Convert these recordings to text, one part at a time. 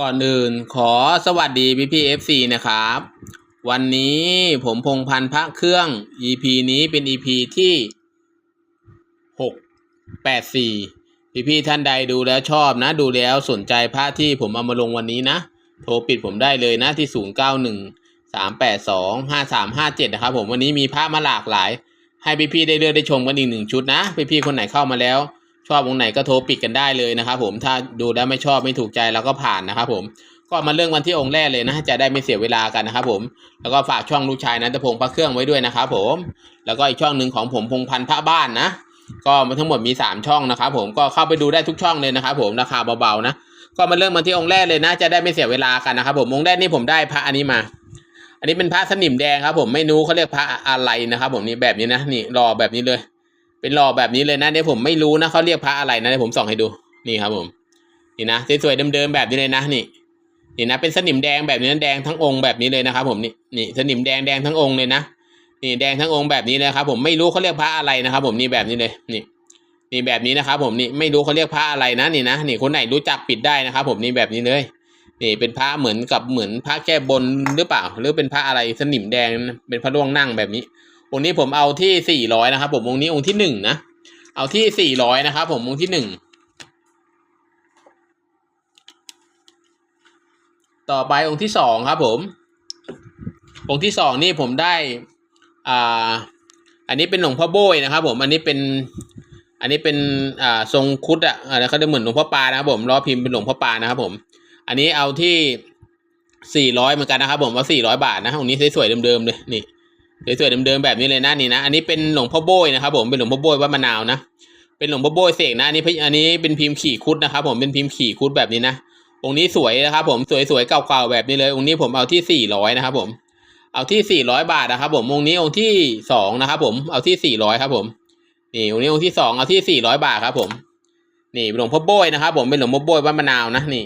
ก่อนอื่นขอสวัสดีพี่พี่เอฟซีนะครับ วันนี้ผมพงพันธ์พระเครื่อง EP นี้เป็น EP ที่หกแปดสี่พี่พี่ท่านใดดูแล้วชอบนะ ดูแล้วสนใจพระที่ผมเอามาลงวันนี้นะ โทรปิดผมได้เลยนะที่ศูนย์เก้าหนึ่งสามแปดสองห้าสามห้าเจ็ดนะครับผมวันนี้มีพระมาหลากหลาย ให้พี่พี่ได้เลือกได้ชมกันอีกหนึ่งชุดนะ พี่พี่คนไหนเข้ามาแล้ว ชอบองไหนก็โทรปิดกันได้เลยนะครับผมถ้าดูแล้วไม่ชอบไม่ถูกใจเราก็ผ่านนะครับผมก็มาเรื่องวันที่องค์แรกเลยนะจะได้ไม่เสียเวลากันนะครับผมแล้วก็ฝากช่องลูกชายนันทพงศ์พระเครื่องไว้ด้วยนะครับผมแล้วก็อีกช่องหนึ่งของผมพงพันธ์พระบ้านนะก็มาทั้งหมดมีสามช่องนะครับผมก็เข้าไปดูได้ทุกช่องเลยนะครับผมราคาเบาๆนะก็มาเริ่มมาที่องค์แรกเลยนะ จะได้ไม่เสียเวลากันนะครับผมองค์แรกนี่ผมได้พระอันนี้มา อันนี้เป็นพระสนิมแดงครับ ผมไม่รู้เขาเรียกพระอะไรนะครับ ผมนี่แบบนี้นะนี่รอแบบนี้เลย เป็นรอแบบนี้เลยนะเดี๋ยผมไม่รู้นะเขาเรียกพระอะไรนะเดี๋ยวผมส่องให้ดูนี่ครับผมนี่นะสวยๆเดิมๆแบบนี้เลยนะนี่นี่นะเป็นสนิมแดงแบบนี้แดงทั้งองค์แบบนี้เลยนะครับ ผมนี่นี่สนิมแดงแดงทั้งองค์เลยนะนี่แดงทั้งองค์แบบนี้เลยครับ ผมไม่รู้เขาเรียกพระอะไรนะครับ ผมนี่แบบนี้เลยนี่นี่แบบนี้นะครับ ผมนี่ไม่รู้เขาเรียกพระอะไรนะนี่นะนี่คนไหนรู้จักปิดได้นะครับ ผมนี่แบบนี้เลย นี่เป็นพระเหมือนกับเหมือนพระแก้บนหรือเปล่า หรือเป็นพระอะไรสนิมแดงเป็นพระร่วงนั่งแบบนี้ องค์นี้ผมเอาที่สี่ร้อยนะครับ ผมองค์นี้องค์ที่หนึ่งนะ เอาที่สี่ร้อยนะครับ ผมองค์ที่หนึ่งต่อไปองค์ที่สองครับ ผม องค์ที่สองนี่ผมได้อ่าอันนี้เป็นหลวงพ่อโบยนะครับ ผมอันนี้เป็น อันนี้เป็นอ่าทรงคุดอะอะไรเขาจะเหมือนหลวงพ่อปานะครับผมล้อพิมพ์เป็นหลวงพ่อปานะครับ ผม อันนี้เอาที่สี่ร้อยเหมือนกันนะครับ ผมเอาสี่ร้อยบาทนะองค์นี้สวยๆเดิมๆเลยนี่ สวยๆเดิมๆแบบนี้เลยนะนี่นะ อันนี้เป็นหลวงพ่อโบยนะครับ ผมเป็นหลวงพ่อโบยวัดมะนาวนะเป็นหลวงพ่อโบยเสกนะอันนี้อันนี้เป็นพิมพ์ขี่คุดนะครับ ผมเป็นพิมพ์ขี่คุดแบบนี้นะองค์นี้สวยนะครับผมสวยๆเก่าๆแบบนี้เลยองค์นี้ผมเอาที่สี่ร้อยนะครับผมเอาที่สี่ร้อยบาทนะครับ ผมองค์นี้องค์ที่สองนะครับ ผมเอาที่สี่ร้อยครับ ผมนี่องค์นี้องค์ที่สองเอาที่สี่ร้อยบาทครับผมนี่หลวงพ่อโบยนะครับ ผมเป็นหลวงพ่อโบยวัดมะนาวนะนี่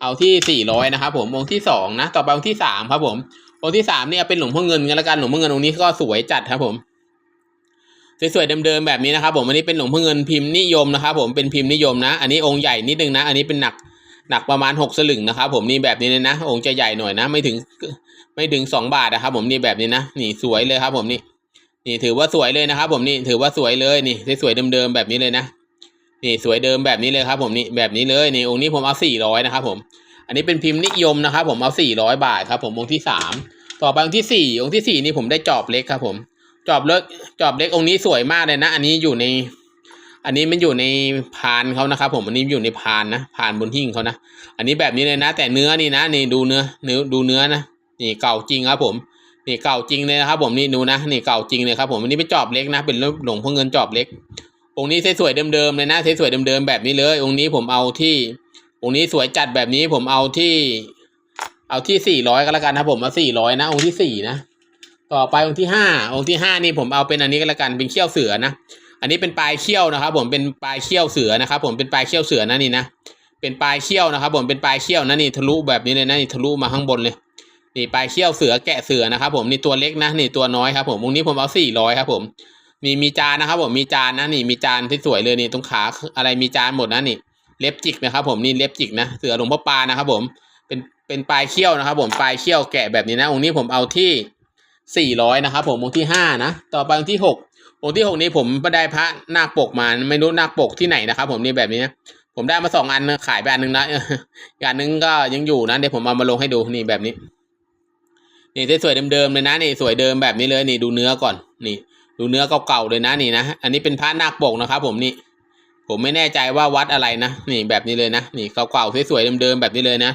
เอาที่สี่ร้อยนะครับ ผมองค์ที่สองนะ ต่อไปองค์ที่สามครับผม องค์ที่สามเนี่ยเป็นหลวงพ่อเงินกันละกันหลวงพ่อเงินองค์นี้ก็สวยจัดครับผมสวยๆเดิมๆแบบนี้นะครับ ผมอันนี้เป็นหลวงพ่อเงินพิมพ์นิยมนะครับ ผมเป็นพิมพ์นิยมนะ อันนี้องค์ใหญ่นิดนึงนะ อันนี้เป็นหนักหนักประมาณหกสลึงนะครับ ผมนี่แบบนี้เลยนะ องค์จะใหญ่หน่อยนะ ไม่ถึงไม่ถึงสองบาทนะครับ ผมนี่แบบนี้นะนี่สวยเลยครับ ผมนี่นี่ถือว่าสวยเลยนะครับ ผมนี่ถือว่าสวยเลยนี่สวยๆเดิมๆแบบนี้เลยนะนี่สวยเดิมแบบนี้เลยครับ ผมนี่แบบนี้เลยนี่องค์นี้ผมเอาสี่ร้อยนะครับ ผม อันนี้เป็นพิมพ์นิยมนะครับ ผมเอาสี่ร้อยบาทครับ ผมองค์ที่สามต่อไปองค์ที่สี่องค์ที่สี่นี่ผมได้จอบเล็กครับ ผมจอบเล็กจอบเล็กองค์นี้สวยมากเลยนะ อันนี้อยู่ใน อันนี้มันอยู่ในพานเขานะครับ ผมอันนี้อยู่ในพานนะพานบนหิ้งเขานะอันนี้แบบนี้เลยนะ แต่เนื้อนี่นะนี่ดูเนื้อเนื้อดูเนื้อนะนี่เก่าจริงครับ ผมนี่เก่าจริงเลยนะครับ ผมนี่ดูนะนี่เก่าจริงเลยครับ ผมอันนี้เป็นจอบเล็กนะ เป็นหลวงพ่อเงินจอบเล็ก องค์นี้สวยๆเดิมๆเลยนะสวยๆเดิมๆแบบนี้เลย องค์นี้ผมเอาที่ องค์นี้สวยจัดแบบนี้ผมเอาที่ เอาที่สี่ร้อยก็แล้วกันนะผมเอาสี่ร้อยนะ องค์ที่สี่นะต่อไปองค์ที่ห้าองค์ที่ห้านี่ผมเอาเป็นอันนี้ก็แล้วกันเป็นเขี้ยวเสือนะอันนี้เป็นปลายเขี้ยวนะครับ ผมเป็นปลายเขี้ยวเสือนะครับ ผมเป็นปลายเขี้ยวเสือนะนี่นะเป็นปลายเขี้ยวนะครับ ผมเป็นปลายเขี้ยวนะนี่ทะลุแบบนี้เลยนะนี่ทะลุมาข้างบนเลยนี่ปลายเขี้ยวเสือแกะเสือนะครับผมนี่ตัวเล็กนะนี่ตัวน้อยครับผมองค์นี้ผมเอาสี่ร้อยครับผมมีมีจานนะครับผมมีจานนะนี่มีจานที่สวยเลยนี่ตรงขาอะไรมีจานหมดนะนี่ เล็บจิกนะครับผมนี่เล็บจิกนะเสือหลวงพ่อปานะครับผมเป็นเป็นปลายเขี้ยวนะครับ ผมปลายเขี้ยวแกะแบบนี้นะองค์นี้ผมเอาที่สี่ร้อยนะครับผมองค์ที่ห้านะต่อไปองค์ที่หกองค์ที่หกนี้ผมไได้พระนาคปกมาไม่รู้นาคปกที่ไหนนะครับ ผมนี่แบบนี้นะผมได้มาสองอันนะขายไปอันหนึงนะอีกอันหนึงก็ยังอยู่นะเดี๋ยวผมเอามาลงให้ดูนี่แบบนี้นี่สวยเดิมๆเลยนะนี่สวยเดิมแบบนี้เลยนี่ดูเนื้อก่อนนี่ ดูเนื้อเก่าๆเลยนะนี่นะอันนี้เป็นพระนาคปกนะครับ ผมนี่ ผมไม่แน่ใจว่าวัดอะไรนะนี่แบบนี้เลยนะนี่เก่าๆสวยๆเดิมๆแบบนี้เลยนะ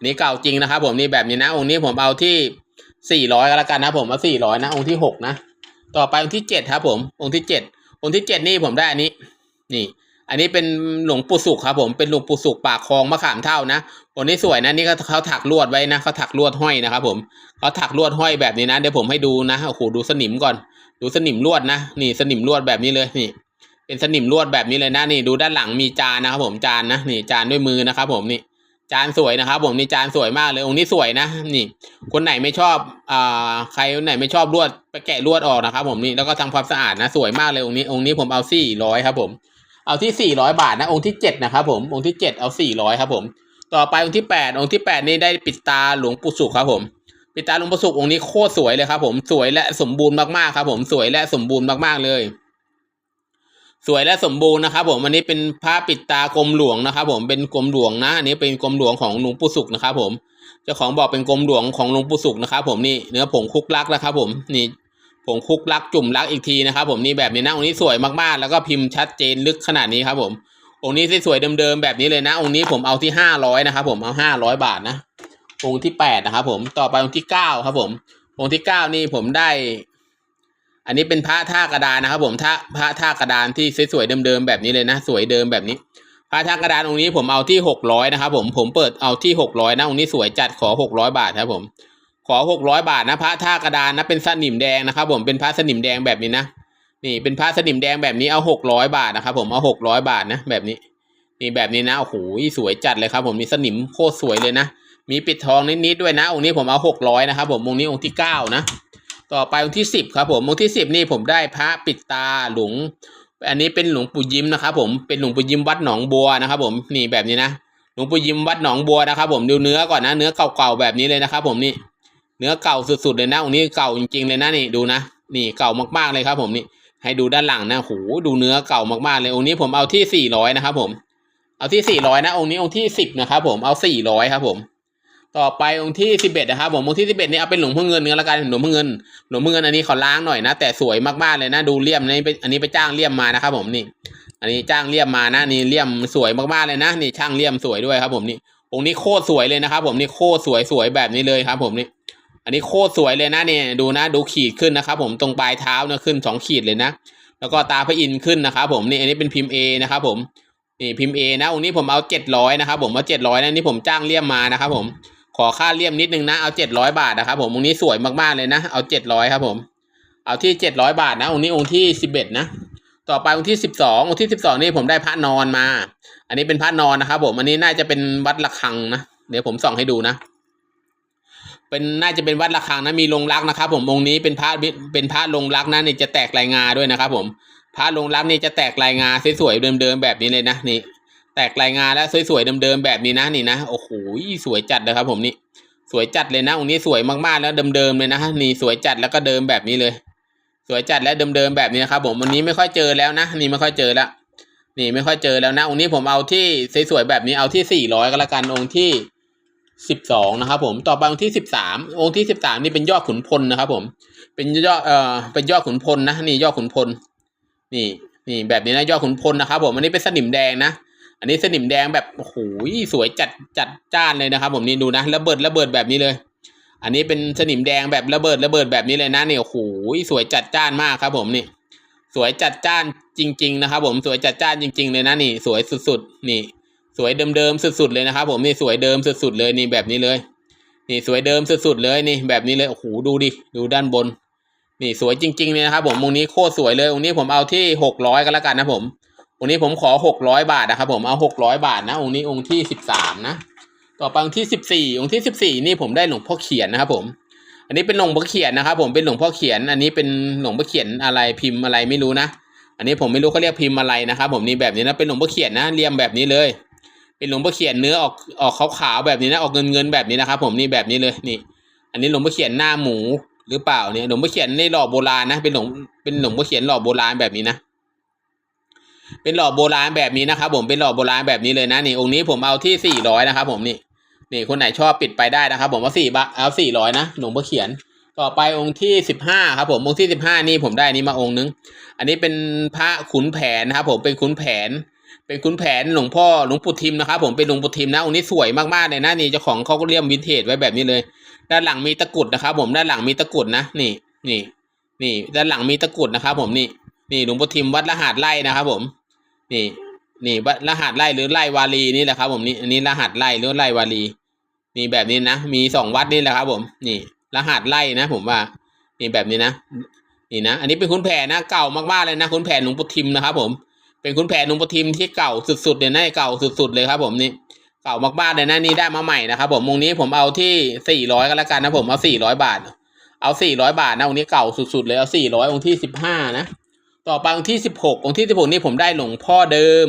นนี้เก่าจริงนะครับผมนี่แบบนี้นะ องค์นี้ผมเอาที่สี่ร้อยก็แล้วกันนะผมเอาสี่ร้อยนะองค์ที่หกนะต่อไปองค์ที่เจ็ดครับผมองค์ที่เจ็ดองค์ที่เจ็ดนี่ผมได้อันนี้ นี่ อันนี้เป็นหลวงปู่สุขครับผมเป็นหลวงปู่สุขปากคลองมะขามเท่านะองค์นี้สวยนะนี่ก็เขาถักลวดไว้นะเขาถักลวดห้อยนะครับผมเขาถักลวดห้อยแบบนี้นะเดี๋ยวผมให้ดูนะโอ้โหดูสนิมก่อน ดูสนิมลวดนะ นี่สนิมลวดแบบนี้เลยนี่ เป็นสนิมลวดแบบนี้เลยนะนี่ดูด้านหลังมีจานนะครับผมจานนะนี่จานด้วยมือนะครับผมนี่จานสวยนะครับ ผมนี่จานสวยมากเลยองค์นี้สวยนะนี่ คนไหนไม่ชอบอ่าใครคนไหนไม่ชอบลวดไปแกะลวดออกนะครับ ผมนี่แล้วก็ทำความสะอาดนะสวยมากเลยองค์นี้องค์นี้ผมเอาสี่ร้อยครับผมเอาที่สี่ร้อยบาทนะองค์ที่เจ็ดนะครับผมองค์ที่เจ็ดเอาสี่ร้อยครับผมต่อไปองค์ที่แปดองค์ที่แปดนี่ได้ปิดตาหลวงปู่สุขครับผมปิดตาหลวงปู่สุของค์นี้โคตรสวยเลยครับผมสวยและสมบูรณ์มากๆครับผมสวยและสมบูรณ์มากๆเลย สวยและสมบูรณ์นะครับผมอันนี้เป็นพระปิดตากรมหลวงนะครับ ผมเป็นกรมหลวงนะอันนี้เป็นกรมหลวงของหลวงปู่สุขนะครับ ผมเจ้าของบอกเป็นกรมหลวงของหลวงปู่สุขนะครับ ผมนี่เนื้อผงคุกลักนะครับ ผมนี่ผงคุกลักจุ่มลักอีกทีนะครับ ผมนี่แบบนี้นะองค์นี้สวยมากๆ แล้วก็พิมพ์ชัดเจนลึกขนาดนี้ครับ ผมองค์นี้สวยๆเดิมๆแบบนี้เลยนะ องค์นี้ผมเอาที่ห้าร้อยนะครับ ผมเอาห้าร้อยบาทนะองค์ที่แปดนะครับ ผมต่อไปองค์ที่เก้าครับ ผมองค์ที่เก้านี่ผมได้ อันนี้เป็นพระท่ากระดานนะครับผมท่าพระท่ากระดานที่สวยๆเดิมๆแบบนี้เลยนะ สวยเดิมแบบนี้พระท่ากระดานองค์นี้ผมเอาที่หกร้อยนะครับผมผมเปิดเอาที่หกร้อยนะองค์นี้สวยจัดขอหกร้อยบาทครับผมขอหกร้อยบาทนะพระท่ากระดานนะเป็นสนิมแดงนะครับผมเป็นพระสนิมแดงแบบนี้นะนี่เป็นพระสนิมแดงแบบนี้เอาหกร้อยบาทนะครับผมเอาหกร้อยบาทนะแบบนี้ นี่แบบนี้นะโอ้โหสวยจัดเลยครับผมมีสนิมโคตรสวยเลยนะ มีปิดทองนิดๆด้วยนะองค์นี้ผมเอาหกร้อยนะครับผมองค์นี้องค์ที่เก้านะ ต่อไปองค์ที่สิบครับผมองค์ที่สิบนี่ผมได้พระปิดตาหลวงอันนี้เป็นหลวงปู่ยิ้มนะครับผมเป็นหลวงปู่ยิ้มวัดหนองบัวนะครับผมนี่แบบนี้นะหลวงปู่ยิ้มวัดหนองบัวนะครับ ผมดูเนื้อก่อนนะ เนื้อเก่าๆแบบนี้เลยนะครับผมนี่เนื้อเก่าสุดๆเลยนะองค์นี้เก่าจริงๆเลยนะนี่ดูนะ นี่เก่ามากๆเลยครับ ผมนี่ให้ดูด้านหลังนะโหดูเนื้อเก่ามากๆเลยองค์นี้ผมเอาที่สี่ร้อยนะครับผมเอาที่สี่ร้อยนะองค์นี้องค์ที่สิบนะครับผมเอาสี่ร้อยครับผม ต่อไปองค์ที่สิบเอ็ดนะครับผมองค์ที่สิบเอ็ดนี่เอาเป็นหลวงพ่อเงินเนื้อละกันหลวงพ่อเงินหลวงพ่อเงินอันนี้เขาล้างหน่อยนะ แต่สวยมากๆเลยนะดูเลี่ยมนี่ไปอันนี้ไปจ้างเลี่ยมมานะครับ ผมนี่ อันนี้จ้างเลี่ยมมานะนี่เลี่ยมสวยมากๆเลยนะ นี่ช่างเลี่ยมสวยด้วยครับ ผมนี่องค์นี้โคตรสวยเลยนะครับ ผมนี่โคตรสวยสวยแบบนี้เลยครับ ผมนี่ อันนี้โคตรสวยเลยนะเนี่ยดูนะดูขีดขึ้นนะครับ ผมตรงปลายเท้าเนี่ยขึ้นสองขีดเลยนะแล้วก็ตาพระอินทร์ขึ้นนะครับ ผมนี่อันนี้เป็นพิมพ์ A นะครับผมนี่พิมพ์ A นะองค์นี้ผมเอาเจ็ดร้อยนะครับผมเอาเจ็ดร้อยนะนี่ผมจ้างเลี่ยมมานะครับผม ขอค่าเลี่ยมนิดนึงนะ เอาเจ็ดร้อยบาทนะครับผมองค์นี้สวยมากๆเลยนะ เอาเจ็ดร้อยครับผม เอาที่เจ็ดร้อยบาทนะ องค์นี้องค์ที่สิบเอ็ดนะ ต่อไปองค์ที่สิบสององค์ที่สิบสองนี่ผมได้พระนอนมา อันนี้เป็นพระนอนนะครับผม อันนี้น่าจะเป็นวัดระฆังนะ เดี๋ยวผมส่องให้ดูนะ เป็นน่าจะเป็นวัดระฆังนะ มีลงรักนะครับ ผม องค์นี้เป็นพระเป็นพระลงรักนะนี่จะแตกลายงาด้วยนะครับ ผม พระลงรักนี่จะแตกลายงาสวยๆเดิมๆแบบนี้เลยนะนี่ ตกลายงานแล้วสวยๆเดิมๆแบบนี้นะนี่นะโอ้โหสวยจัดเลยครับ ผมนี่สวยจัดเลยนะองค์นี้สวยมากๆแล้วเดิมๆเลยนะนี่สวยจัดแล้วก็เดิมแบบนี้เลย สวยจัดและเดิมๆแบบนี้นะครับผมวันนี้ไม่ค่อยเจอแล้วนะ นี่ไม่ค่อยเจอแล้วนี่ไม่ค่อยเจอแล้วนะองค์นี้ผมเอาที่สวยๆแบบนี้เอาที่สี่ร้อยก็แล้วกันองค์ที่สิบสองนะครับผมต่อไปองค์ที่สิบสามองค์ที่สิบสามนี่เป็นยอดขุนพลนะครับผม เป็นยอดเอ่อเป็นยอดขุนพลนะนี่ยอดขุนพล นี่นี่แบบนี้นะยอดขุนพลนะครับผมอันนี้เป็นสนิมแดงนะ อันนี้สนิมแดงแบบโอ้โหสวยจัดจัดจ้านเลยนะครับผมนี่ดูนะระเบิดระเบิดแบบนี้เลย อันนี้เป็นสนิมแดงแบบระเบิดระเบิดแบบนี้เลยนะนี่โอ้โหสวยจัดจ้านมากครับ ผมนี่ สวยจัดจ้านจริง ๆ นะครับ ผมสวยจัดจ้านจริง ๆ เลยนะนี่ สวยสุดๆนี่ สวยเดิมๆสุดๆเลยนะครับ ผมนี่สวยเดิมสุดๆเลยนี่แบบนี้เลย นี่สวยเดิมสุดๆเลยนี่แบบนี้เลยโอ้โหดูดิดูด้านบนนี่สวยจริงๆเลยนะครับผมองนี้โคตรสวยเลยองนี้ผมเอาที่หกร้อยก็แล้วกันนะผม องค์นี้ผมขอหกร้อยบาทนะครับผมเอาหกร้อยบาทนะ องค์นี้องค์ที่สิบสามนะ ต่อไปองค์ที่สิบสี่องค์ที่สิบสี่นี่ผมได้หลวงพ่อเขียนนะครับผม อันนี้เป็นหลวงพ่อเขียนนะครับ ผมเป็นหลวงพ่อเขียน อันนี้เป็นหลวงพ่อเขียนอะไรพิมพ์อะไรไม่รู้นะ อันนี้ผมไม่รู้เขาเรียกพิมพ์อะไรนะครับ ผมนี่แบบนี้นะเป็นหลวงพ่อเขียนนะเรียมแบบนี้เลย เป็นหลวงพ่อเขียนเนื้อออกออกขาวๆแบบนี้นะออกเงินเงินแบบนี้นะครับ ผมนี่แบบนี้เลยนี่ อันนี้หลวงพ่อเขียนหน้าหมูหรือเปล่าเนี่ยหลวงพ่อเขียนในหล่อโบราณนะเป็นหลวงเป็นหลวงพ่อเขียนหล่อโบราณแบบนี้นะ เป็นหล่อโบราณแบบนี้นะครับ ผมเป็นหล่อโบราณแบบนี้เลยนะนี่องค์นี้ผมเอาที่สี่ร้อยนะครับ ผมนี่นี่คนไหนชอบปิดไปได้นะครับ ผมว่าสี่บาทเอาสี่ร้อยนะหลวงพ่อเขียน ต่อไปองค์ที่สิบห้าครับ ผมองค์ที่สิบห้านี่ผมได้นี้มาองค์นึง อันนี้เป็นพระขุนแผนนะครับ ผมเป็นขุนแผน เป็นขุนแผนหลวงพ่อหลวงปู่ทิมนะครับ ผมเป็นหลวงปู่ทิมนะองค์นี้สวยมากๆเลยนะนี่เจ้าของเขาก็เลี่ยมวินเทจไว้แบบนี้เลย ด้านหลังมีตะกุดนะครับ ผมด้านหลังมีตะกุดนะนี่นี่นี่ด้านหลังมีตะกุดนะครับ ผมนี่นี่หลวงปู่ทิมวัดรหัสไล่นะครับ ผม นี่นี่วัดรหัสไล่หรือไล่วาลีนี่แหละครับ ผมนี่อันนี้รหัสไล่หรือไล่วาลีนี่แบบนี้นะมีสองวัดนี่แหละครับ ผม นี่ รหัสไล่นะ ผมว่านี่แบบนี้นะนี่นะอันนี้เป็นขุนแผนนะเก่ามากๆเลยนะขุนแผนหลวงปู่ทิมนะครับ ผม เป็นขุนแผนหลวงปู่ทิมที่เก่าสุดๆเลยนะเก่าสุดๆเลยครับ ผมนี่เก่ามากๆเลยนะนี่ได้มาใหม่นะครับ ผมวงนี้ผมเอาที่สี่ร้อยก็แล้วกันนะผมเอาสี่ร้อยบาท เอาสี่ร้อยบาทนะองนี้เก่าสุดๆเลยเอาสี่ร้อยองค์ที่สิบห้านะ ต่อไปองค์ที่สิบหกองค์ที่สิบหกนี่ผมได้หลวงพ่อเดิม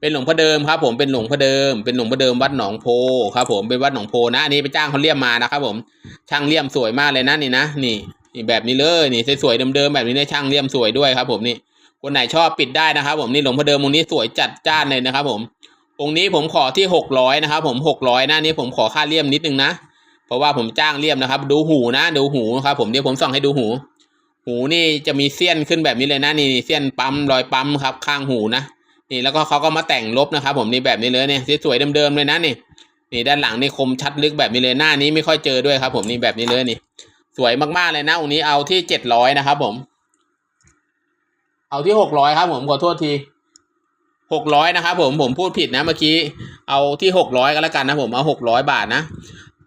เป็นหลวงพ่อเดิมครับ ผมเป็นหลวงพ่อเดิม เป็นหลวงพ่อเดิมวัดหนองโพครับผมเป็นวัดหนองโพนะอันนี้ไปจ้างเขาเลี่ยมมานะครับผมช่างเลี่ยมสวยมากเลยนะนี่นะนี่แบบนี้เลยนี่สวยๆเดิมๆแบบนี้เลยช่างเลี่ยมสวยด้วยครับ ผมนี่คนไหนชอบปิดได้นะครับ ผมนี่หลวงพ่อเดิมองค์นี้สวยจัดจ้านเลยนะครับ ผม องค์นี้ผมขอที่หกร้อยนะครับ ผมหกร้อยนะนี่ผมขอค่าเลี่ยมนิดนึงนะเพราะว่าผมจ้างเลี่ยมนะครับ ดูหูนะ ดูหูครับ ผมเดี๋ยวผมส่องให้ดูหู หูนี่จะมีเสี้ยนขึ้นแบบนี้เลยนะนี่เสี้ยนปั๊มรอยปั๊มครับ ข้างหูนะนี่แล้วก็เขาก็มาแต่งลบนะครับ ผมนี่แบบนี้เลยเนี่ยสวยๆเดิมๆเลยนะนี่ นี่ด้านหลังนี่คมชัดลึกแบบนี้เลยหน้านี้ไม่ค่อยเจอด้วยครับ ผมนี่แบบนี้เลยนี่ สวยมากๆเลยนะองค์นี้เอาที่เจ็ดร้อยนะครับ ผม เอาที่หกร้อยครับผมขอโทษทีหกร้อยนะครับผมผมพูดผิดนะเมื่อกี้ เอาที่หกร้อยก็แล้วกันนะผมเอาหกร้อยบาทนะ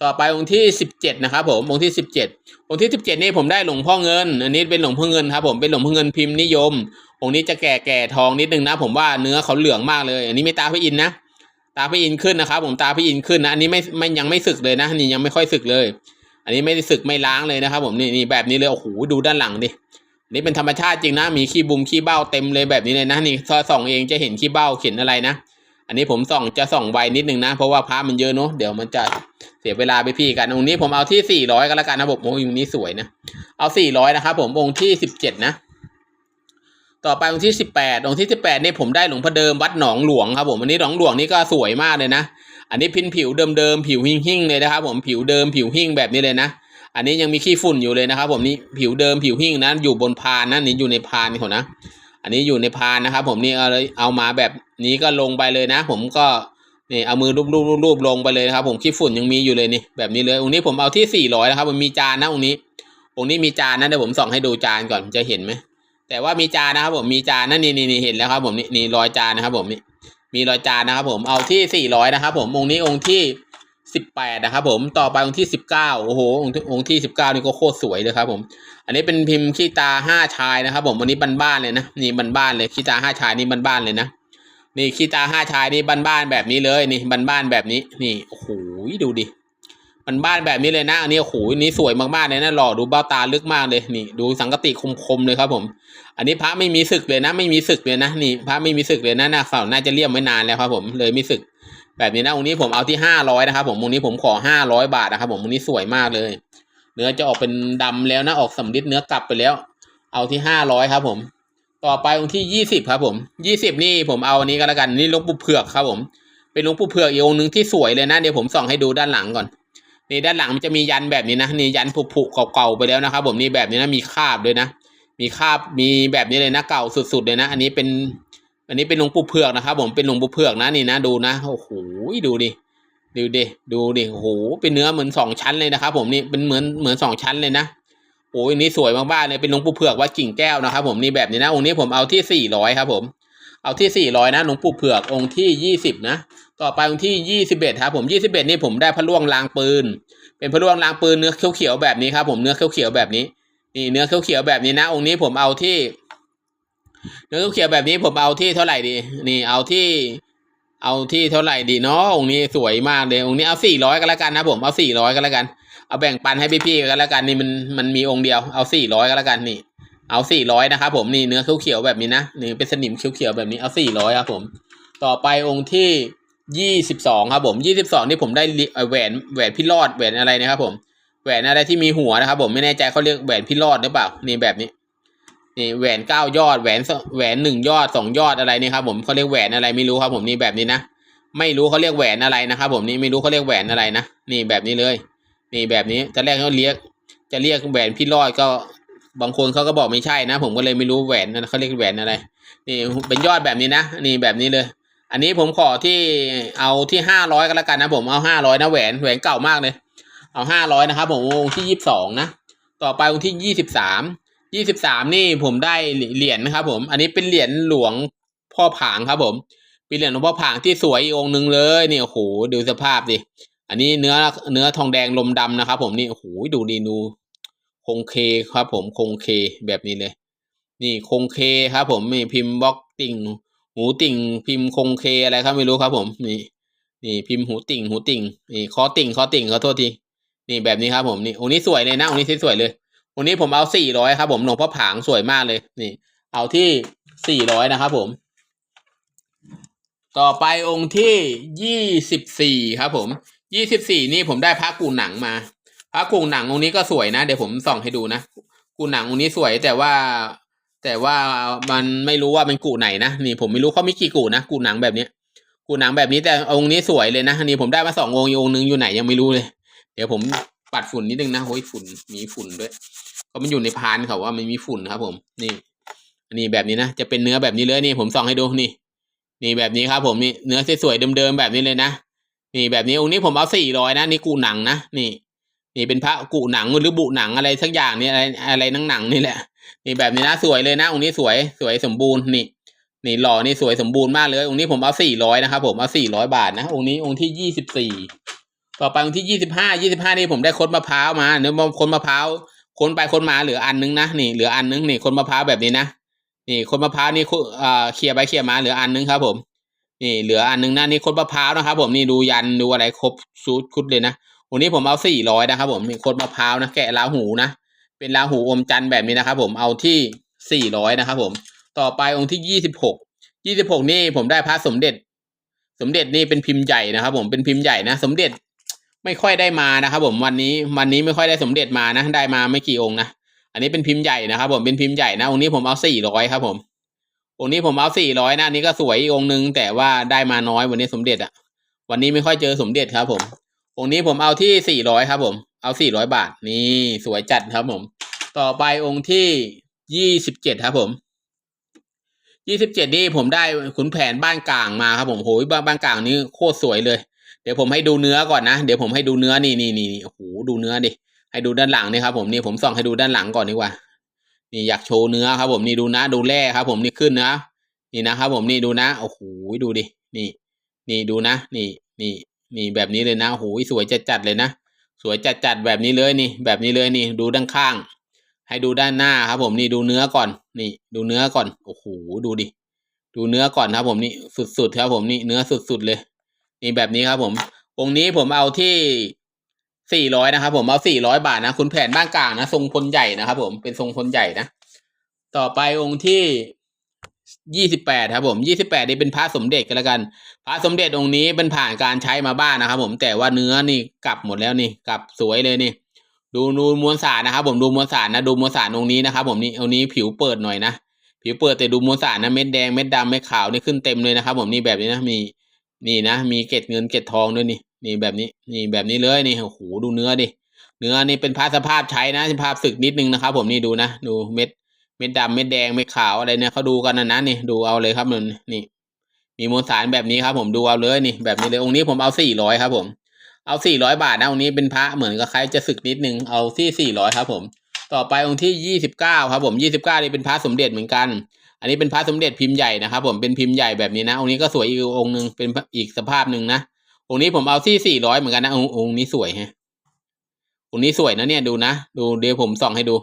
ต่อไปองค์ที่สิบเจ็ดนะครับผมองค์ที่สิบเจ็ดองค์ที่สิบเจ็ดนี่ผมได้หลวงพ่อเงิน อันนี้เป็นหลวงพ่อเงินครับผมเป็นหลวงพ่อเงินพิมพ์นิยม องค์นี้จะแก่แก่ทองนิดนึงนะ ผมว่าเนื้อเขาเหลืองมากเลย อันนี้ไม่ตาพระอินนะ ตาพระอินขึ้นนะครับ ผมตาพระอินขึ้นนะอันนี้ไม่ไม่ยังไม่สึกเลยนะนี่ยังไม่ค่อยสึกเลย อันนี้ไม่ได้สึกไม่ล้างเลยนะครับผมนี่นี่แบบนี้เลยโอ้โหดูด้านหลังดินนี่เป็นธรรมชาติจริงนะมีขี้บุมขี้เบ้าเต็มเลยแบบนี้เลยนะนี่ซอส่องเองจะเห็นขี้เบ้าเขียนอะไรนะ อันนี้ผมส่องจะส่องไวนิดนึงนะ เพราะว่าพระมันเยอะเนอะเดี๋ยวมันจะเสียเวลาไปพี่กันองค์นี้ผมเอาที่สี่ร้อยก็แล้วกันนะผมโอ้ยองค์นี้สวยนะเอาสี่ร้อยนะครับผมองค์ที่สิบเจ็ดนะต่อไปองค์ที่สิบแปดองค์ที่สิบแปดนี่ผมได้หลวงพ่อเดิมวัดหนองหลวงครับผมอันนี้หนองหลวงนี่ก็สวยมากเลยนะอันนี้พินผิวเดิมๆผิวหิ่งๆเลยนะครับผมผิวเดิมผิวหิ่งแบบนี้เลยนะอันนี้ยังมีขี้ฝุ่นอยู่เลยนะครับผมนี่ผิวเดิมผิวหิ่งนะอยู่บนพานนะนี่อยู่ในพานนี่เขานะ อันนี้อยู่ในพานนะครับ ผมนี่เอาเอามาแบบนี้ก็ลงไปเลยนะ ผมก็นี่เอามือรูปๆๆลงไปเลยนะครับ ผมขี้ฝุ่นยังมีอยู่เลยนี่แบบนี้เลยองค์นี้ผมเอาที่สี่ร้อยนะครับ มันมีจานนะองค์นี้องค์นี้มีจานนะเดี๋ยวผมส่องให้ดูจานก่อนจะเห็นไหมแต่ว่ามีจานนะครับ ผมมีจานนั่นนี่นี่นี่เห็นแล้วครับ ผมนี่นี่รอยจานนะครับ ผมนี่มีรอยจานนะครับ ผมเอาที่สี่ร้อยนะครับ ผมองค์นี้องค์ที่ สิบแปดนะครับผมต่อไปองค์ที่สิบเก้าโอ้โหองค์ที่องค์ที่สิบเก้านี่ก็โคตรสวยเลยครับผม อันนี้เป็นพิมพ์ขี้ตาห้าชายนะครับ ผมอันนี้บ้านๆเลยนะนี่บ้านๆเลยขี้ตาห้าชายนี่บ้านๆเลยนะนี่ขี้ตาห้าชายนี่บ้านๆแบบนี้เลยนี่บ้านๆแบบนี้นี่โอ้โหดูดิบ้านๆแบบนี้เลยนะอันนี้โอ้โหนนี้สวยมากๆเลยนะหล่อดูเบ้าตาลึกมากเลยนี่ ดูสังกติคมๆเลยครับผม อันนี้พระไม่มีศึกเลยนะ ไม่มีศึกเลยนะนี่พระไม่มีศึกเลยนะหน้าเสาน่าจะเลี่ยมไว้นานแล้วครับผมเลยไม่ศึก แบบนี้นะองค์นี้ผมเอาที่ห้าร้อยนะครับผมองค์นี้ผมขอห้าร้อยบาทนะครับผมองค์นี้สวยมากเลย เนื้อจะออกเป็นดำแล้วนะออกสำลิดเนื้อกลับไปแล้ว เอาที่ห้าร้อยครับผม ต่อไปองค์ที่ยี่สิบครับผมยี่สิบนี่ผมเอาอันนี้ก็แล้วกันนี่ลวงปู่เผือกครับผม เป็นลวงปู่เผือกอีกองค์หนึ่งที่สวยเลยนะเดี๋ยวผมส่องให้ดูด้านหลังก่อนนี่ด้านหลังมันจะมียันแบบนี้นะนี่ยันผุๆเก่าๆไปแล้วนะครับ ผมนี่แบบนี้นะมีคาบด้วยนะ มีคาบมีแบบนี้เลยนะเก่าสุดๆเลยนะ อันนี้เป็น อันนี้เป็นหลวงปู่เผือกนะครับ ผมเป็นหลวงปู่เผือกนะนี่นะดูนะโอ้โหดูดิดูดิดูดิโอ้โหเป็นเนื้อเหมือนสองชั้นเลยนะครับ ผมนี่เป็นเหมือนเหมือนสองชั้นเลยนะโอ้ยนี่สวยมากๆเลยเป็นหลวงปู่เผือกวัดกิ่งแก้วนะครับ ผมนี่แบบนี้นะองค์นี้ผมเอาที่สี่ร้อยครับ ผม เอาที่สี่ร้อยนะหลวงปู่เผือกองค์ที่ยี่สิบนะต่อไปองค์ที่ยี่สิบเอ็ดครับผมยี่สิบเอ็ดนี่ผมได้พระล่วงลางปืน เป็นพระล่วงลางปืนเนื้อเขียวๆแบบนี้ครับ ผมเนื้อเขียวๆแบบนี้ นี่เนื้อเขียวๆแบบนี้นะ องค์นี้ผมเอาที่ เนื้อเขียวแบบนี้ผมเอาที่เท่าไหร่ดี นี่เอาที่ เอาที่เท่าไหร่ดีเนาะองค์นี้สวยมากเลยองค์นี้เอาสี่ร้อยก็แล้วกันนะผมเอาสี่ร้อยก็แล้วกัน เอาแบ่งปันให้พี่ๆก็แล้วกันนี่มันมันมีองค์เดียวเอาสี่ร้อยก็แล้วกันนี่ เอาสี่ร้อยนะครับผมนี่เนื้อเขียวๆแบบนี้นะนี่เป็นสนิมเขียวๆแบบนี้เอาสี่ร้อยครับผม ต่อไปองค์ที่ยี่สิบสองครับผมยี่สิบสองนี่ผมได้แหวนแหวนพี่รอดแหวนอะไรนะครับผม แหวนอะไรที่มีหัวนะครับผมไม่แน่ใจเขาเรียกแหวนพี่รอดหรือเปล่านี่แบบนี้ นี่แหวนเก้ายอดแหวนแหวนหนึ่งยอดสองยอดอะไรนี่ครับผมเขาเรียกแหวนอะไรไม่รู้ครับ ผมนี่แบบนี้นะไม่รู้เขาเรียกแหวนอะไรนะครับผมนี่ไม่รู้เขาเรียกแหวนอะไรนะนี่แบบนี้เลย นี่แบบนี้ตอนแรกเขาเรียก จะเรียกแหวนพี่รอดก็บางคนเขาก็บอกไม่ใช่นะ ผมก็เลยไม่รู้แหวนนั้นเขาเรียกแหวนอะไร นี่เป็นยอดแบบนี้นะ นี่แบบนี้เลย อันนี้ผมขอที่เอาที่ห้าร้อยก็แล้วกันนะผมเอาห้าร้อยนะแหวนแหวนเก่ามากเลย เอาห้าร้อยนะครับผมองที่ยี่สิบสองนะต่อไปองที่ยี่สิบสาม ยี่สิบสามนี่ผมได้เหรียญนะครับผม อันนี้เป็นเหรียญหลวงพ่อผางครับผมเป็นเหรียญหลวงพ่อผางที่สวยอีกองค์หนึ่งเลยนี่โอ้โหดูสภาพดิอันนี้เนื้อเนื้อทองแดงลมดำนะครับ ผมนี่โอ้โหดูดีดูคงเคครับ ผมคงเคแบบนี้เลย นี่คงเคครับ ผมมีพิมพ์บล็อกติ่งหูติ่ง พิมพ์คงเคอะไรครับไม่รู้ครับ ผมนี่นี่พิมพ์หูติ่ง หูติ่งนี่คอติ่งคอติ่งขอโทษทีนี่แบบนี้ครับผมนี่องค์นี้สวยเลยนะองค์นี้สวยเลย วันนี้ผมเอาสี่ร้อยครับผมหลวงพ่อผางสวยมากเลยนี่ เอาที่สี่ร้อยนะครับผม ต่อไปองค์ที่ยี่สิบสี่ครับผมยี่สิบสี่นี่ผมได้พระกูหนังมาพระกูหนังองค์นี้ก็สวยนะเดี๋ยวผมส่องให้ดูนะกูหนังองค์นี้สวยแต่ว่า แต่ว่ามันไม่รู้ว่าเป็นกูไหนนะนี่ผมไม่รู้เขามีกี่กูนะกูหนังแบบเนี้ยกูหนังแบบนี้แต่องค์นี้สวยเลยนะนี่ผมได้มาสององค์อีกองค์นึงอยู่ไหนยังไม่รู้เลย เดี๋ยวผม ปัดฝุ่นนิดนึงนะโอ้ยฝุ่นมีฝุ่นด้วยก็มันอยู่ในพานเขาว่ามันมีฝุ่นครับผม นี่ อันนี้แบบนี้นะจะเป็นเนื้อแบบนี้เลยนี่ผมส่องให้ดูนี่ นี่แบบนี้ครับผมนี่เนื้อสวยๆเดิมๆแบบนี้เลยนะนี่แบบนี้องค์นี้ผมเอาสี่ร้อยนะนี่กูหนังนะนี่ นี่เป็นพระกูหนังหรือบุหนังอะไรสักอย่างนี่อะไรอะไรหนังหนังๆนี่แหละ นี่แบบนี้นะสวยเลยนะองค์นี้สวยสวยสมบูรณ์นี่ นี่หล่อนี่สวยสมบูรณ์มากเลยองค์นี้ผมเอาสี่ร้อยนะครับผมเอาสี่ร้อยบาทนะองค์นี้องค์ที่ยี่สิบสี่ ต่อไปองค์ที่ยี่สิบห้ายี่สิบห้านี่ผมได้ค้นมะพร้าวมาเนื้อมค้นมะพร้าวค้นไปค้นมาเหลืออันนึงนะนี่เหลืออันนึงนี่ค้นมะพร้าวแบบนี้นะนี่ค้นมะพร้าวนี่คุเอ่อเคลียร์ไปเคลียร์มาเหลืออันนึงครับ ผม นี่เหลืออันนึงนะนี่ค้นมะพร้าวนะครับ ผมนี่ดูยันดูอะไรครบชุดคุดเลยนะวันนี้ผมเอาสี่ร้อยนะครับ ผมนี่ค้นมะพร้าวนะแกะลาหูนะเป็นราหูอมจันแบบนี้นะครับ ผมเอาที่สี่ร้อยนะครับ ผมต่อไปองค์ที่ยี่สิบหกยี่สิบหกนี่ผมได้พระสมเด็จ สมเด็จนี่เป็นพิมพ์ใหญ่นะครับ ผมเป็นพิมพ์ใหญ่นะ สมเด็จ ไม่ค่อยได้มานะครับผมวันนี้วันนี้ไม่ค่อยได้สมเด็จมานะ ได้มาไม่กี่องค์นะอันนี้เป็นพิมพ์ใหญ่นะครับผมเป็นพิมพ์ใหญ่นะองค์นี้ผมเอาสี่ร้อยครับผมองค์นี้ผมเอาสี่ร้อยนะอันนี้ก็สวยอีกองค์นึงแต่ว่าได้มาน้อยวันนี้สมเด็จอะวันนี้ไม่ค่อยเจอสมเด็จครับ ผมองค์นี้ผมเอาที่สี่ร้อยครับ ผมเอาสี่ร้อยบาท นี่สวยจัดครับผม ต่อไปองค์ที่ยี่สิบเจ็ดครับผมยี่สิบเจ็ดนี่ผมได้ขุนแผนบ้านกลางมาครับผมโหยบ้านบ้านกลางนี่โคตรสวยเลย ดี๋ยวผมให้ดูเนื้อก่อนนะ เดี๋ยวผมให้ดูเนื้อนี่นี่นี่โอ้โหดูเนื้อดิ ให้ดูด้านหลังนี่ครับผมนี่ผมส่องให้ดูด้านหลังก่อนดีกว่า นี่อยากโชว์เนื้อครับ ผมนี่ดูนะ ดูแร่ครับ ผมนี่ขึ้นนะ นี่นะครับผมนี่ดูนะโอ้โหดูดิ นี่ นี่ดูนะ นี่นี่นี่แบบนี้เลยนะโอ้โหสวยจัดจัดเลยนะ สวยจัดจัดแบบนี้เลยนี่ แบบนี้เลยนี่ ดูด้านข้าง ให้ดูด้านหน้าครับ ผมนี่ดูเนื้อก่อน นี่ ดูเนื้อก่อนโอ้โหดูดิ ดูเนื้อก่อนครับ ผมนี่สุดๆครับผมนี่เนื้อสุดๆเลย นี่แบบนี้ครับผมองนี้ผมเอาที่สี่ร้อยนะครับผมเอาสี่ร้อยบาทนะคุณแผนบ้านกลางนะทรงพลใหญ่นะครับผมเป็นทรงพลใหญ่นะ ต่อไปองค์ที่ยี่สิบแปดครับผมยี่สิบแปดนี่เป็นพระสมเด็จกันล้วกัน พระสมเด็จองค์นี้เป็นผ่านการใช้มาบ้างนะครับผมแต่ว่าเนื้อนี่กลับหมดแล้วนี่กลับสวยเลยนี่ ดูดูมวลสารนะครับผมดูมวลสารนะดูมวลสารองค์นี้นะครับผมนี่องค์นี้ผิวเปิดหน่อยนะผิวเปิดแต่ดูมวลสารนะเม็ดแดงเม็ดดำเม็ดขาวนี่ขึ้นเต็มเลยนะครับผมนี่แบบนี้นะมี นี่นะ มีเกล็ดเงินเกล็ดทองด้วยนี่ นี่แบบนี้ นี่แบบนี้เลยนี่โอ้โหดูเนื้อดิ เนื้อนี่เป็นพระสภาพใช้นะสภาพสึกนิดนึงนะครับ ผมนี่ดูนะดูเม็ดเม็ดดำเม็ดแดงเม็ดขาวอะไรเนี่ยเขาดูกันนะนะนี่ดูเอาเลยครับมันนี่ มีมวลสารแบบนี้ครับ ผมดูเอาเลยนี่ แบบนี้เลยองค์นี้ผมเอาสี่ร้อยครับ ผม เอาสี่ร้อยบาทนะองค์นี้เป็นพระเหมือนกับใครจะศึกนิดนึงเอาที่สี่ร้อยครับ ผม ต่อไปองค์ที่ยี่สิบเก้าครับ ผมยี่สิบเก้านี่เป็นพระสมเด็จเหมือนกัน อันนี้เป็นพระสมเด็จพิมพ์ใหญ่นะครับ ผมเป็นพิมพ์ใหญ่แบบนี้นะองค์นี้ก็สวยอีกองค์หนึ่งเป็นอีกสภาพหนึ่งนะองค์นี้ผมเอาที่สี่ร้อยเหมือนกันนะองค์นี้สวยฮะองค์นี้สวยนะเนี่ยดูนะดูเดี๋ยวผมส่องให้ดู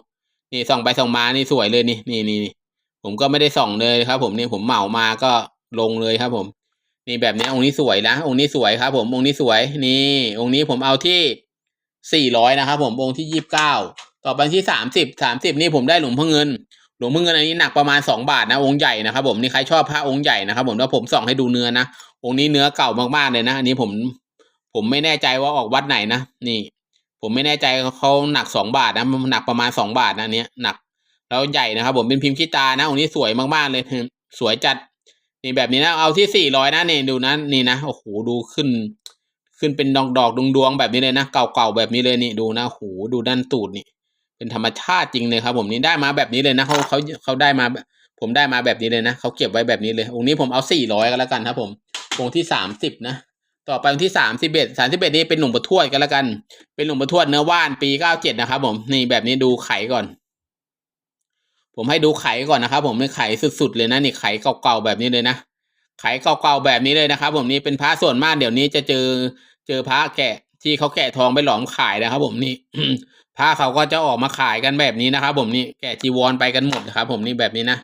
นี่ส่องไปส่องมานี่สวยเลยนี่นี่นี่นี่ผมก็ไม่ได้ส่องเลยครับ ผมนี่ผมเหมามาก็ลงเลยครับ ผม นี่แบบนี้องค์นี้สวยนะองค์นี้สวยครับ ผมองค์นี้สวย นี่ องค์นี้ผมเอาที่สี่ร้อยนะครับ ผมองค์ที่ยี่สิบเก้าต่อไปที่สามสิบสามสิบนี่ผมได้หลวงพ่อเงิน หลวงพ่อเงินอันนี้หนักประมาณสองบาทนะองค์ใหญ่นะครับผมนี่ใครชอบพระองค์ใหญ่นะครับผมแล้วผมส่องให้ดูเนื้อนะองค์นี้เนื้อเก่ามากๆเลยนะอันนี้ผมผมไม่แน่ใจว่าออกวัดไหนนะนี่ ผมไม่แน่ใจเขาหนักสองบาทนะหนักประมาณสองบาทนะเนี้ยหนักแล้วใหญ่นะครับผมเป็นพิมพ์ขี้ตานะองค์นี้สวยมากๆเลยสวยจัดนี่แบบนี้นะเอาที่สี่ร้อยนะนี่ดูนะนี่นะโอ้โหดูขึ้น ขึ้นเป็นดอกดอกดวงดวงแบบนี้เลยนะเก่าๆแบบนี้เลยนี่ดูนะโอ้โหดูด้านตูดนี่ เป็นธรรมชาติจริงเลยครับ ผมนี่ได้มาแบบนี้เลยนะเขาเขาเขาได้มา ผมได้มาแบบนี้เลยนะเขาเก็บไว้แบบนี้เลยองค์นี้ผมเอาสี่ร้อยก็แล้วกันครับผมองค์ที่สามสิบนะต่อไปองค์ที่สามสิบเอ็ดสามสิบเอ็ดนี่เป็นหลวงปู่ทวดกันแล้วกัน เป็นหลวงปู่ทวดเนื้อว่านปีเก้าเจ็ดนะครับผมนี่แบบนี้ดูไขก่อน ผมให้ดูไขก่อนนะครับผมนี่ไขสุดๆเลยนะนี่ไขเก่าๆแบบนี้เลยนะไขเก่าๆแบบนี้เลยนะครับผมนี่เป็นพระส่วนมากเดี๋ยวนี้จะเจอเจอพระแกะ ที่เขาแกะทองไปหลอมขายนะครับ ผมนี่พระเขาก็จะออกมาขายกันแบบนี้นะครับ ผมนี่แกะจีวรไปกันหมดนะครับ ผมนี่แบบนี้นะ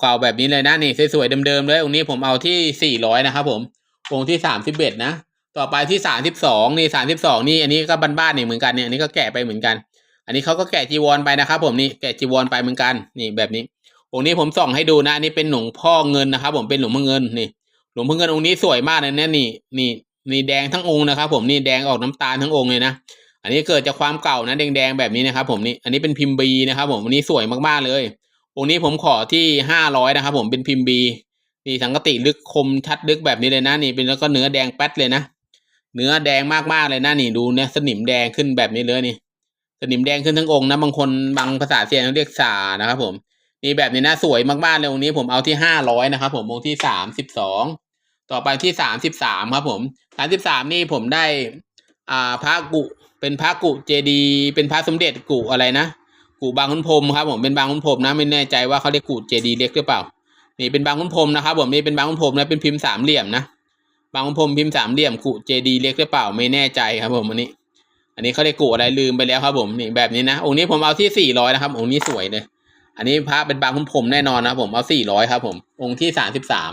เก่าๆแบบนี้เลยนะนี่สวยๆเดิมๆเลยองค์นี้ผมเอาที่สี่ร้อยนะครับผมองค์ที่สามสิบเอ็ดนะต่อไปที่สามสิบสองนี่สามสิบสองนี่อันนี้ก็บ้านๆนี่เหมือนกันเนี่ยอันนี้ก็แกะไปเหมือนกัน อันนี้เขาก็แกะจีวรไปนะครับ ผมนี่แกะจีวรไปเหมือนกันนี่แบบนี้องค์นี้ผมส่องให้ดูนะอันนี่เป็นหลวงพ่อเงินนะครับ ผมเป็นหลวงพ่อเงินนี่หลวงพ่อเงินองค์นี้สวยมากเลยนะนี่นี่ นี่แดงทั้งองค์นะครับ ผมนี่แดงออกน้ำตาลทั้งองค์เลยนะอันนี้เกิดจากความเก่านะแดงๆแบบนี้นะครับ ผมนี่อันนี้เป็นพิมพ์บีนะครับ ผมอันนี้สวยมากๆเลยองค์นี้ผมขอที่ห้าร้อยนะครับ ผมเป็นพิมพ์บีนี่สังกติลึกคมชัดลึกแบบนี้เลยนะนี่เป็นแล้วก็เนื้อแดงแป๊ดเลยนะเนื้อแดงมากๆเลยนะนี่ดูเนี่ยสนิมแดงขึ้นแบบนี้เลยนี่ สนิมแดงขึ้นทั้งองค์นะบางคนบางภาษาเซียนเขาเรียกสานะครับ ผมนี่แบบนี้นะสวยมากๆเลยองค์นี้ผมเอาที่ห้าร้อยนะครับ ผมองค์ที่สามสิบสอง ต่อไปที่สามสิบสามครับผมสามสิบสามนี่ผมได้อ่าพระกุเป็นพระกุเจดี เป็นพระสมเด็จกุอะไรนะกุบางขุนพรมครับผมเป็นบางขุนพรมนะไม่แน่ใจว่าเขาเรียกกุเจดีเล็กหรือเปล่า นี่เป็นบางขุนพรมนะครับผมนี่เป็นบางขุนพรมนะเป็นพิมพ์สามเหลี่ยมนะบางขุนพรมพิมพ์สามเหลี่ยมกุเจดีเล็กหรือเปล่าไม่แน่ใจครับผมอันนี้ อันนี้เขาเรียกกุอะไรลืมไปแล้วครับผมนี่แบบนี้นะองค์นี้ผมเอาที่สี่ร้อยนะครับองค์นี้สวยเลยอันนี้พระเป็นบางขุนพรมแน่นอนนะผมเอาสี่ร้อยครับผมองค์ที่สามสิบสาม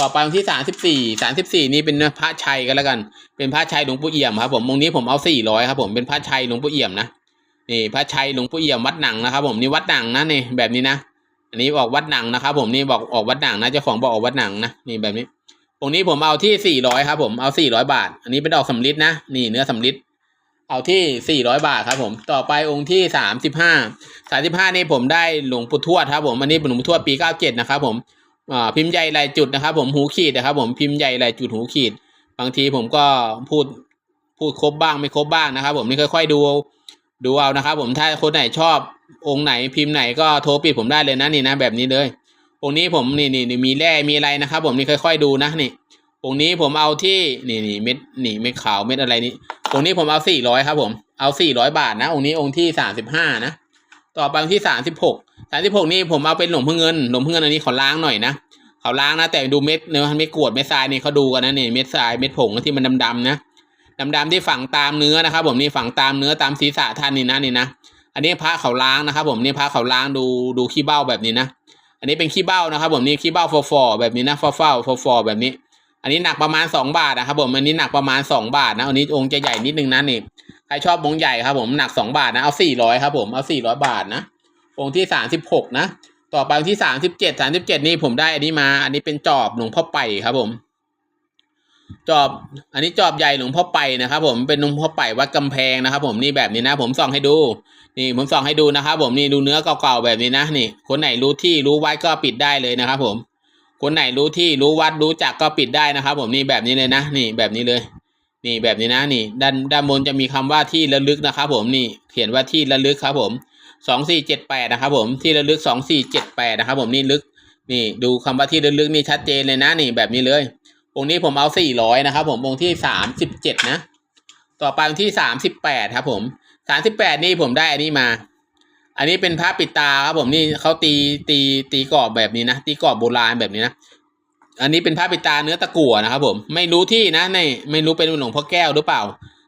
ต่อไปองค์ที่สามสิบสี่สามสิบสี่นี่เป็นพระชัยกันแล้วกัน เป็นพระชัยหลวงปู่เอี่ยมครับผมองค์นี้ผมเอาสี่ร้อยครับผมเป็นพระชัยหลวงปู่เอี่ยมนะนี่พระชัยหลวงปู่เอี่ยมวัดหนังนะครับ ผมนี่วัดหนังนะนี่แบบนี้นะอันนี้ออกวัดหนังนะครับ ผมนี่บอกออกวัดหนังนะเจ้าของบอกออกวัดหนังนะนี่แบบนี้องค์นี้ผมเอาที่สี่ร้อยครับผมเอาสี่ร้อยบาท อันนี้เป็นดอกสำลิดนะนี่เนื้อสำลิดเอาที่สี่ร้อยบาทครับผม ต่อไปองค์ที่สามสิบห้าสามสิบห้านี่ผมได้หลวงปู่ทวดครับผม อันนี้เป็นหลวงปู่ทวดปีเก้าเจ็ดนะครับผม อ่าพิมพ์ใหญ่หลายจุดนะครับ ผมหูขีดนะครับ ผมพิมพ์ใหญ่หลายจุดหูขีด บางทีผมก็พูดพูดครบบ้างไม่ครบบ้างนะครับ ผมนี่ค่อยๆดูดูเอานะครับ ผมถ้าคนไหนชอบองค์ไหนพิมพ์ไหนก็โทรปิดผมได้เลยนะนี่นะแบบนี้เลย องค์นี้ผมนี่นี่นี่มีแร่มีอะไรนะครับ ผมนี่ค่อย ๆดูนะนี่องค์นี้ผมเอาที่นี่นี่เม็ดนี่เม็ดขาวเม็ดอะไรนี่องค์นี้ผมเอาสี่ร้อยครับ ผมเอาสี่ร้อยบาทนะองค์นี้องค์ที่สามสิบห้านะต่อไปองค์ที่สามสิบหก สามสิบหกนี่ผมเอาเป็นหลวงพ่อเงินหลวงพ่อเงินอันนี้ขอล้างหน่อยนะเขาล้างนะแต่ดูเม็ดเนื้อไม่กรวดเม็ดทรายนี่เขาดูกันนะนี่เม็ดทรายเม็ดผงที่มันดำๆนะดำๆที่ฝังตามเนื้อนะครับ ผมนี่ฝังตามเนื้อตามศีรษะท่านนี่นะนี่นะอันนี้พระเขาล้างนะครับผมนี่พระเขาล้างดูดูขี้เบ้าแบบนี้นะอันนี้เป็นขี้เบ้านะครับ ผมนี่ขี้เบ้าฟอๆแบบนี้นะฟอๆฟอๆแบบนี้ อันนี้หนักประมาณสองบาทนะครับผมอันนี้หนักประมาณสองบาทนะอันนี้องค์จะใหญ่นิดนึงนะนี่ใครชอบองค์ใหญ่ครับผมหนักสองบาทนะเอาสี่ร้อยครับผมเอาสี่ร้อยบาทนะ องค์ที่สามสิบหกนะ ต่อไปองค์ที่สามสิบเจ็ดสามสิบเจ็ดนี่ผมได้อันนี้มา อันนี้เป็นจอบหลวงพ่อไปครับผม จอบ อันนี้จอบใหญ่หลวงพ่อไปนะครับ ผม เป็นหลวงพ่อไปวัดกำแพงนะครับ ผมนี่แบบนี้นะ ผมส่องให้ดู นี่ผมส่องให้ดูนะครับผมนี่ดูเนื้อเก่าๆแบบนี้นะนี่ คนไหนรู้ที่รู้วัดก็ปิดได้เลยนะครับ ผม คนไหนรู้ที่รู้วัดรู้จักก็ปิดได้นะครับ ผมนี่แบบนี้เลยนะ นี่แบบนี้เลยนี่แบบนี้นะนี่ด้านด้านบนจะมีคำว่าที่ระลึกนะครับผมนี่เขียนว่าที่ระลึกครับผม สองสี่เจ็ดแปดนะครับผมที่ระลึกสองสี่เจ็ดแปดนะครับผมนี่ลึกนี่ดูคำว่าที่ระลึกนี่ชัดเจนเลยนะนี่แบบนี้เลยองค์นี้ผมเอาสี่ร้อยนะครับผมองค์ที่สามสิบเจ็ดนะต่อไปองค์ที่สามสิบแปดครับผมสามสิบแปดนี่ผมได้อันนี้มา อันนี้เป็นพระปิดตาครับผมนี่เขาตีตีตีกรอบแบบนี้นะตีกรอบโบราณแบบนี้นะอันนี้เป็นพระปิดตาเนื้อตะกั่วนะครับผมไม่รู้ที่นะในไม่รู้เป็นหลวงพ่อแก้วหรือเปล่า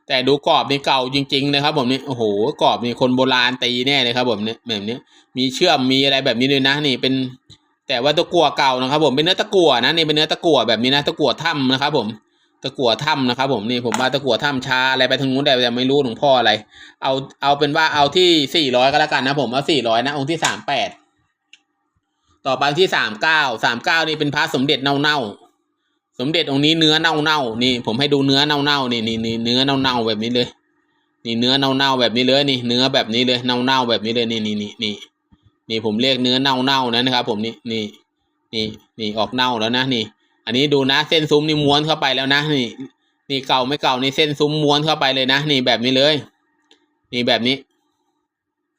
แต่ดูกรอบนี่เก่าจริง ๆ นะครับ ผมนี่โอ้โหกรอบนี่คนโบราณตีแน่เลยครับผมเนี่ยแบบนี้มีเชื่อมมีอะไรแบบนี้เลยนะนี่เป็น แต่ว่าตะกั่วเก่านะครับ ผมเป็นเนื้อตะกั่วนะนี่เป็นเนื้อตะกั่วแบบนี้นะตะกั่วถ้ำนะครับ ผมตะกั่วถ้ำนะครับ ผมนี่ผมว่าตะกั่วถ้ำชาอะไรไปทางนู้นแต่ไม่รู้หลวงพ่ออะไร เอาเอาเป็นว่าเอาที่สี่ร้อยก็แล้วกันนะผมเอาสี่ร้อยนะองค์ที่สามแปดต่อไปที่สามเก้าสามเก้านี่เป็นพระสมเด็จเน่าเน่าๆ สมเด็จองค์นี้เนื้อเน่าเน่านี่ผมให้ดูเนื้อเน่าเน่านี่นี่นี่เนื้อเน่าเน่าแบบนี้เลย นี่เนื้อเน่าเน่าแบบนี้เลยนี่เนื้อแบบนี้เลยเน่าเน่าแบบนี้เลยนี่นี่นี่นี่นี่ผมเรียกเนื้อเน่าเน่านะครับ ผมนี่นี่นี่นี่ออกเน่าแล้วนะนี่ อันนี้ดูนะเส้นซุ้มนี่ม้วนเข้าไปแล้วนะนี่ นี่เก่าไม่เก่านี่เส้นซุ้มม้วนเข้าไปเลยนะนี่แบบนี้เลย นี่แบบนี้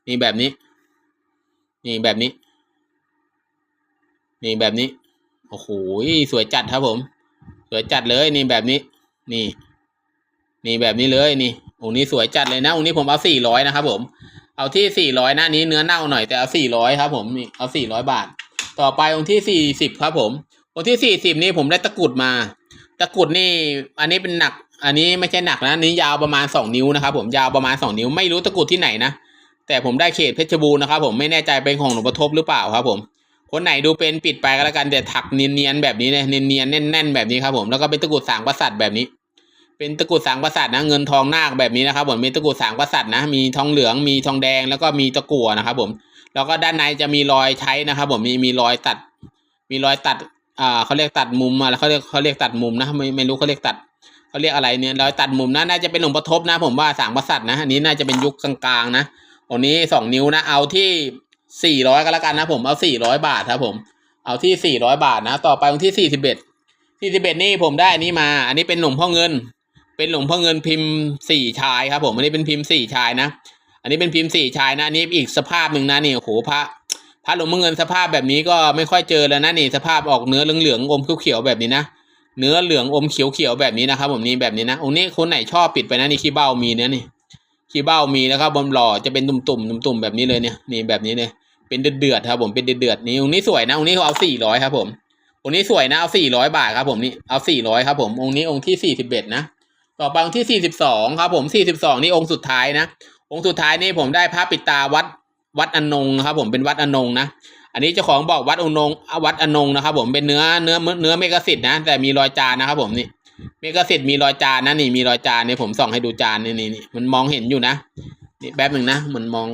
นี่แบบนี้ นี่แบบนี้ นี่แบบนี้โอ้โหสวยจัดครับผม สวยจัดเลยนี่แบบนี้ นี่ นี่แบบนี้เลยนี่องค์นี้สวยจัดเลยนะองค์นี้ผมเอาสี่ร้อยนะครับ ผม เอาที่สี่ร้อยหน้านี้เนื้อเน่าหน่อยแต่เอาสี่ร้อยครับ ผมนี่เอาสี่ร้อยบาท ต่อไปองค์ที่สี่สิบครับ ผมองค์ที่สี่สิบนี่ผมได้ตะกุดมา ตะกุดนี่ อันนี้เป็นหนัก อันนี้ไม่ใช่หนักนะนี้ยาวประมาณสองนิ้วนะครับ ผมยาวประมาณสองนิ้วไม่รู้ตะกุดที่ไหนนะแต่ผมได้เขตเพชรบูรณ์นะครับ ผมไม่แน่ใจเป็นของหลวงพ่อทบหรือเปล่าครับ ผม คนไหนดูเป็นปิดไปก็แล้วกันแต่ถักเนียนๆแบบนี้เลยเนียนๆแน่นๆแบบนี้ครับผมแล้วก็เป็นตะกุดสางประสัดแบบนี้ เป็นตะกุดสางกษัตริย์นะเงินทองนาคแบบนี้นะครับผมมีตะกุดสางกษัตริย์นะ มีทองเหลืองมีทองแดงแล้วก็มีตะกั่วนะครับผมแล้วก็ด้านในจะมีรอยใช้นะครับผมมีมีรอยตัด มีรอยตัดอ่าเขาเรียกตัดมุมอะไรเขาเรียกเขาเรียกตัดมุมนะไม่ไม่รู้เขาเรียกตัดเขาเรียกอะไรเนี่ยรอยตัดมุมนะน่าจะเป็นหลวงพ่อทบนะ ผมว่าสางกษัตริย์นะอันนี้น่าจะเป็นยุคกลางๆนะตรงนี้สองนิ้วนะเอาที่ สี่ร้อยก็แล้วกันนะผมเอาสี่ร้อยบาทครับผม เอาที่สี่ร้อยบาทนะ ต่อไปวันที่สี่สิบเอ็ดสี่สิบเอ็ดนี่ผมได้นนี้มา อันนี้เป็นหลวงพ่อเงิน เป็นหลวงพ่อเงินพิมพ์สี่ชายครับ ผมอันนี้เป็นพิมพ์สี่ชายนะ อันนี้เป็นพิมพ์สี่ชายนะอันนี้อีกสภาพหนึ่งนะนี่โอ้โหพระพระหลวงพ่อเงินสภาพแบบนี้ก็ไม่ค่อยเจอแล้วนะนี่สภาพออกเนื้อเหลืองๆอมเขียวๆแบบนี้นะเนื้อเหลืองอมเขียวๆแบบนี้นะครับผมนี่แบบนี้นะองค์นี้คนไหนชอบปิดไปนะนี่ขี้เบ้ามีเนื้อนี่ขี้เบ้ามีนะครับบนหล่อจะเป็นตุ่มๆตุ่มๆแบบนี้เลยเนี่ยนี่แบบนี้เลย เป็นเดือดๆครับผมเป็นเดือดๆนี่องค์นี้สวยนะองค์นี้เขาเอาสี่ร้อยครับ ผมองค์นี้สวยนะเอาสี่ร้อยบาทครับ ผมนี่เอาสี่ร้อยครับ ผมองค์นี้องค์ที่สี่สิบเอ็ดนะต่อไปองค์ที่สี่สิบสองครับ ผมสี่สิบสองนี่องค์สุดท้ายนะองค์สุดท้ายนี่ผมได้พระปิดตาวัดวัดอนงครับ ผมเป็นวัดอนงนะอันนี้เจ้าของบอกวัดอนงวัดอนงนะครับ ผมเป็นเนื้อเนื้อเนื้อเมกะสิทธิ์นะ แต่มีรอยจานนะครับ ผมนี่เมกะสิทธิ์มีรอยจานนะนี่มีรอยจานเนี่ยผมส่องให้ดูจานนี่นี่นี่มันมองเห็นอยู่นะนี่แป๊บหนึ่งนะมันมอง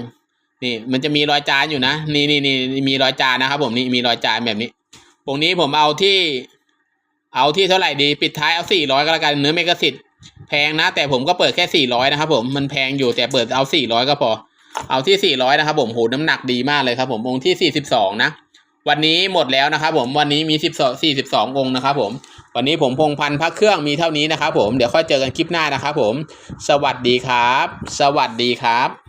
นี่มันจะมีรอยจานอยู่นะ นี่นี่นี่มีรอยจานนะครับ ผมนี่มีรอยจานแบบนี้ตรงนี้ผมเอาที่ เอาที่เท่าไหร่ดี ปิดท้ายเอาสี่ร้อยก็แล้วกันเนื้อเมกะสิทธิ์แพงนะ แต่ผมก็เปิดแค่สี่ร้อยนะครับ ผมมันแพงอยู่แต่เปิดเอาสี่ร้อยก็พอ เอาที่สี่ร้อยนะครับ ผมโหน้ำหนักดีมากเลยครับ ผมองค์ที่สี่สิบสองนะวันนี้หมดแล้วนะครับ ผมวันนี้มีสิบสองสี่สิบสององค์นะครับ ผม วันนี้ผมพงพันธ์พระเครื่องมีเท่านี้นะครับ ผมเดี๋ยวค่อยเจอกันคลิปหน้านะครับ ผม สวัสดีครับ สวัสดีครับ